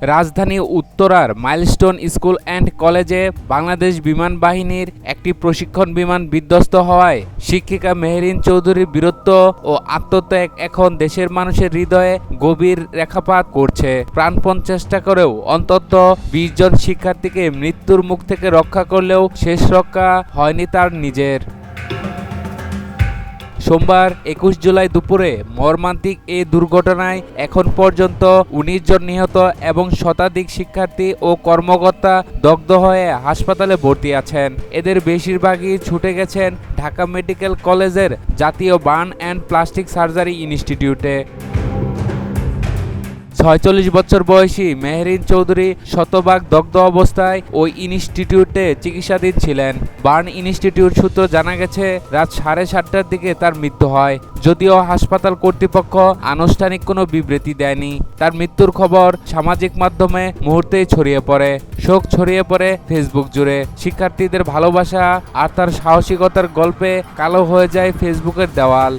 রাজধানী উত্তরার milestone school and কলেজে বাংলাদেশ বিমান বাহিনীর একটি প্রশিক্ষণ বিমান বিধ্বস্ত হওয়ায় শিক্ষিকা মেহেরিন চৌধুরীর বীরত্ব ও আত্মত্যাগ এখন দেশের মানুষের হৃদয়ে গভীর রেখাপাত করছে। প্রাণপণ চেষ্টা করেও অন্তত বিশ জন শিক্ষার্থীকে মৃত্যুর মুখ থেকে রক্ষা করলেও শেষ রক্ষা হয়নি তার নিজের। সোমবার একুশ জুলাই দুপুরে মর্মান্তিক এ দুর্ঘটনায় এখন পর্যন্ত উনিশ জন নিহত এবং শতাধিক শিক্ষার্থী ও কর্মকর্তা দগ্ধ হয়ে হাসপাতালে ভর্তি আছেন। এদের বেশিরভাগই ছুটে গেছেন ঢাকা মেডিকেল কলেজের জাতীয় বার্ন অ্যান্ড প্লাস্টিক সার্জারি ইনস্টিটিউটে। ছয়চল্লিশ বছর বয়সী মেহরিন চৌধুরী শতভাগ দগ্ধ অবস্থায় ওই ইনস্টিটিউটে চিকিৎসাধীন ছিলেন। বার্ন ইনস্টিটিউট সূত্র জানা গেছে, রাত সাড়ে সাতটার দিকে তার মৃত্যু হয়। যদিও হাসপাতাল কর্তৃপক্ষ আনুষ্ঠানিক কোনো বিবৃতি দেয়নি। তার মৃত্যুর খবর সামাজিক মাধ্যমে মুহূর্তেই ছড়িয়ে পড়ে। শোক ছড়িয়ে পড়ে ফেসবুক জুড়ে। শিক্ষার্থীদের ভালোবাসা আর তার সাহসিকতার গল্পে কালো হয়ে যায় ফেসবুকের দেওয়াল।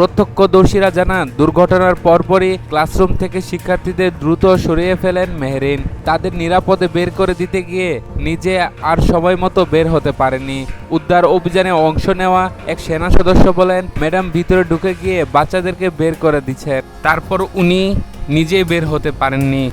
প্রত্যক্ষদর্শীরা জানান, দুর্ঘটনার পরপরই ক্লাসরুম থেকে শিক্ষার্থীদের দ্রুত সরিয়ে ফেলেন মেহরিন। তাদের নিরাপদে বের করে দিতে গিয়ে নিজে আর সময় মতো বের হতে পারেনি উদ্ধার অভিযানে অংশ নেওয়া এক সেনা সদস্য বলেন, ম্যাডাম ভিতরে ঢুকে গিয়ে বাচ্চাদেরকে বের করে দিচ্ছেন। তারপর উনি নিজেই বের হতে পারেননি।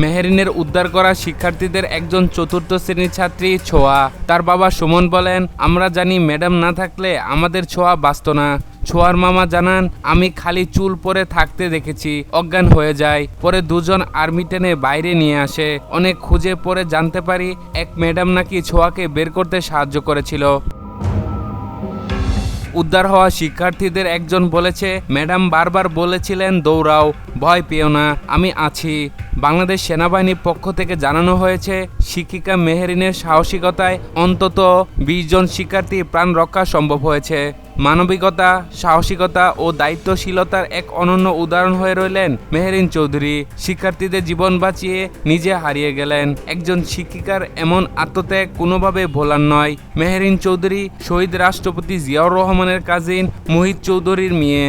মেহেরিনের উদ্ধার করা শিক্ষার্থীদের একজন চতুর্থ শ্রেণির ছাত্রী ছোয়া। তার বাবা সুমন বলেন, আমরা জানি ম্যাডাম না থাকলে আমাদের ছোয়া বাঁচত না। ছোয়ার মামা জানান, আমি খালি চুল পরে থাকতে দেখেছি, অজ্ঞান হয়ে যায়। পরে দুজন আর্মি টেনে বাইরে নিয়ে আসে। অনেক খুঁজে পরে জানতে পারি, এক ম্যাডাম নাকি ছোয়াকে বের করতে সাহায্য করেছিল। উদ্ধার হওয়া শিক্ষার্থীদের একজন বলেছে, ম্যাডাম বারবার বলেছিলেন দৌড়াও ভয় পেও না, আমি আছি। বাংলাদেশ সেনাবাহিনীর পক্ষ থেকে জানানো হয়েছে, শিক্ষিকা মেহেরিনের সাহসিকতায় অন্তত বিশ জন শিক্ষার্থী প্রাণ রক্ষা সম্ভব হয়েছে। মানবিকতা, সাহসিকতা ও দায়িত্বশীলতার এক অনন্য উদাহরণ হয়ে রইলেন মেহেরিন চৌধুরী। শিক্ষার্থীদের জীবন বাঁচিয়ে নিজে হারিয়ে গেলেন। একজন শিক্ষিকার এমন আত্মত্যাগ কোনোভাবে ভোলার নয়। মেহেরিন চৌধুরী, শহীদ রাষ্ট্রপতি জিয়াউর রহমানের কাজিন মোহিত চৌধুরীর মেয়ে।